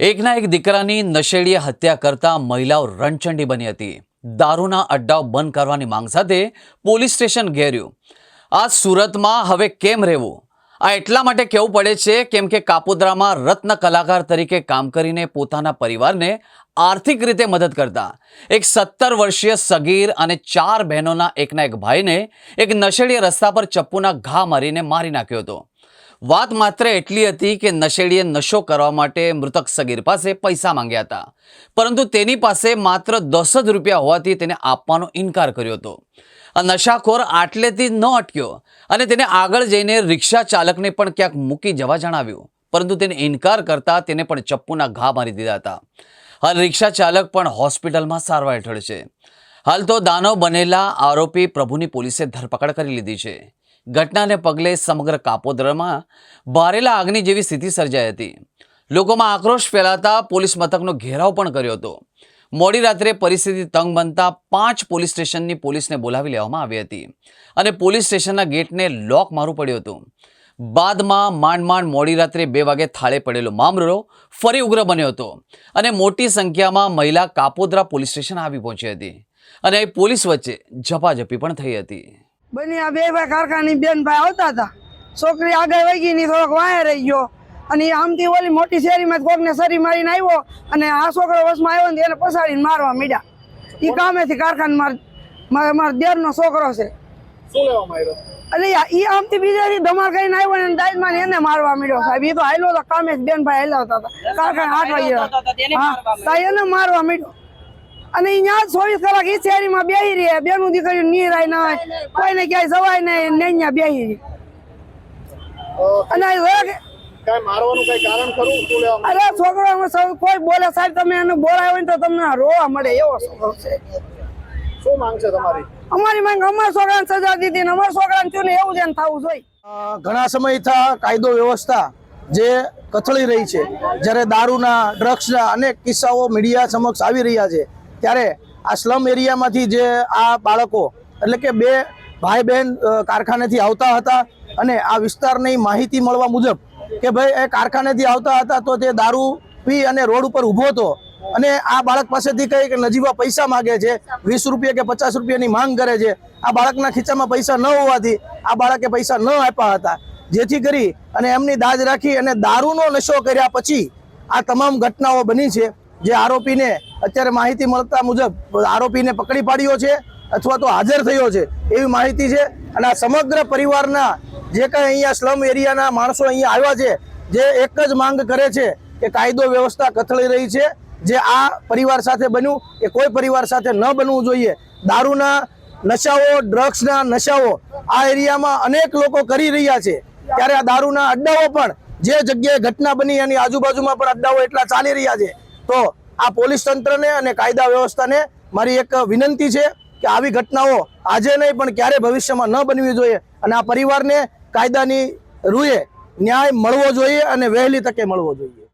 એકના એક દીકરાની નશેડીએ હત્યા કરતા મહિલાઓ રણચંડી બની હતી. દારૂના અડ્ડાઓ બંધ કરવાની માંગ સાથે પોલીસ સ્ટેશન ઘેર્યું. આ સુરતમાં હવે કેમ રહેવું? આ એટલા માટે કહેવું પડે છે કેમ કે કાપોદ્રામાં રત્ન કલાકાર તરીકે કામ કરીને પોતાના પરિવારને આર્થિક રીતે મદદ કરતા. એક સત્તર વર્ષીય સગીર અને ચાર બહેનોના એકના એક ભાઈને એક નશેડીએ રસ્તા પર ચપ્પુના ઘા મારીને મારી નાખ્યો હતો. વાત માત્ર એટલી હતી કે નશેડીએ નશો કરવા માટે મૃતક સગીર પાસે પૈસા માંગ્યા હતા. પરંતુ તેની પાસે માત્ર દસ જ રૂપિયા હોવાથી તેને આપવાનો ઇનકાર કર્યો હતો. આ નશાખોર આટલેથી ન અટક્યો અને તેને આગળ જઈને રિક્ષા ચાલકને પણ ક્યાંક મૂકી જવા જણાવ્યું. પરંતુ તેને ઇનકાર કરતા તેને પણ ચપ્પુના ઘા મારી દીધા હતા. હાલ રિક્ષા ચાલક પણ હોસ્પિટલમાં સારવાર હેઠળ છે. હાલ તો દાનવ બનેલા આરોપી પ્રભુની પોલીસે ધરપકડ કરી લીધી છે. ઘટનાને પગલે સમગ્ર કાપોદરામાં બારેલા આગની જેવી સ્થિતિ સર્જાઈ હતી. લોકોમાં આક્રોશ ફેલાતા પોલીસ મથકનો ઘેરાવ પણ કર્યો હતો. મોડી રાત્રે પરિસ્થિતિ તંગ બનતા પાંચ પોલીસ સ્ટેશનની પોલીસને બોલાવી લેવામાં આવી હતી અને પોલીસ સ્ટેશનના ગેટને લોક મારવું પડ્યું હતું. બાદમાં માંડ માંડ મોડી રાત્રે બે વાગે થાળે પડેલો મામલો ફરી ઉગ્ર બન્યો હતો અને મોટી સંખ્યામાં મહિલા કાપોદ્રા પોલીસ સ્ટેશન આવી પહોંચી હતી અને પોલીસ વચ્ચે ઝપાઝપી પણ થઈ હતી. બની આ બે ભાઈ કારખાની બેન ભાઈ આવતા હતા. છોકરી આગળ વહી ગઈ ની થોડોક વાયા રહી ગયો. અને આમથી ઓલી મોટી શેરીમાં કોકને સરી મારીને આવ્યો અને આ છોકરો વસમાં આવ્યો ને એને પસાડીને મારવા મીડ્યા. એ કામેથી કારખાનામાં મારા મારા દેરનો છોકરો છે. શું લેવામાં આવ્યો ઈ આમથી બીજાથી ધમાલ કરીને આવ્યો ને દાઈમાં ને એને મારવા મીડ્યો સાહેબ. એ તો હાલ્યો તો કામે જ બેન ભાઈ હાલ્યા હતા. કારખાના આઠ વાગ્યા હા તો એને મારવા મીડ્યો. અને અહીંયા ચોવીસ કલાક ઈ શેરીમાં બેહી રહે. બેનું દીકરીઓ નીરાય ના હોય કોઈને ક્યાંય જવાય નહીં ને અહીંયા બેહી રહી. અને આ રોગ- કાંઈ મારવાનું કઈ કારણ ખરું? શું લેવામાં અરે છોકરો સૌ કોઈ બોલે સાહેબ તમે એને બોલાયો હોય તો તમને રોવા મળે એવો છોકરો છે. શું માંગ છે તમારી? અમારી માંગ અમારા છોકરાને સજા દીધી ને અમારા છોકરાને થયું ને એવું જ થવું જોઈએ. ઘણા સમયથી કાયદો વ્યવસ્થા જે કથળી રહી છે જ્યારે દારૂના ડ્રગ્સના અનેક કિસ્સાઓ મીડિયા સમક્ષ આવી રહ્યા છે ત્યારે આ સ્લમ એરિયામાંથી જે આ બાળકો, એટલે કે બે ભાઈ બહેન કારખાનેથી આવતા હતા અને આ વિસ્તારની માહિતી મળવા મુજબ કે ભાઈ એ કારખાનેથી આવતા હતા તો તે દારૂ પી અને રોડ ઉપર ઊભો હતો અને આ બાળક પાસેથી કંઈક નજીવા પૈસા માગે છે, વીસ રૂપિયા કે પચાસ રૂપિયાની માંગ કરે છે. આ બાળકના ખીચામાં પૈસા ન હોવાથી આ બાળકે પૈસા ન આપ્યા હતા. જેથી કરી અને એમની દાજ રાખી અને દારૂનો નશો કર્યા પછી આ તમામ ઘટનાઓ બની છે. જે આરોપીને અત્યારે માહિતી મળતા મુજબ આરોપીને પકડી પાડ્યો છે અથવા તો હાજર થયો છે એવી માહિતી છે. અને આ સમગ્ર પરિવારના જે કાંઈ અહીંયા સ્લમ એરિયાના માણસો અહીંયા આવ્યા છે, જે એક જ માંગ કરે છે કે કાયદો વ્યવસ્થા કથળી રહી છે, જે આ પરિવાર સાથે બન્યું એ કોઈ પરિવાર સાથે ન બનવું જોઈએ. દારૂના નશાઓ, ડ્રગ્સના નશાઓ આ એરિયામાં અનેક લોકો કરી રહ્યા છે. ત્યારે આ દારૂના અડ્ડાઓ પણ જે જગ્યાએ ઘટના બની એની આજુબાજુમાં પણ અડ્ડાઓ એટલા ચાલી રહ્યા છે તો આ પોલીસ તંત્રને અને કાયદા વ્યવસ્થાને મારી એક વિનંતી છે કે આવી ઘટનાઓ આજે નહીં, પણ ક્યારે ભવિષ્યમાં ન બનવી જોઈએ અને આ પરિવારને કાયદાની રૂએ ન્યાય મળવો જોઈએ અને વહેલી તકે મળવો જોઈએ.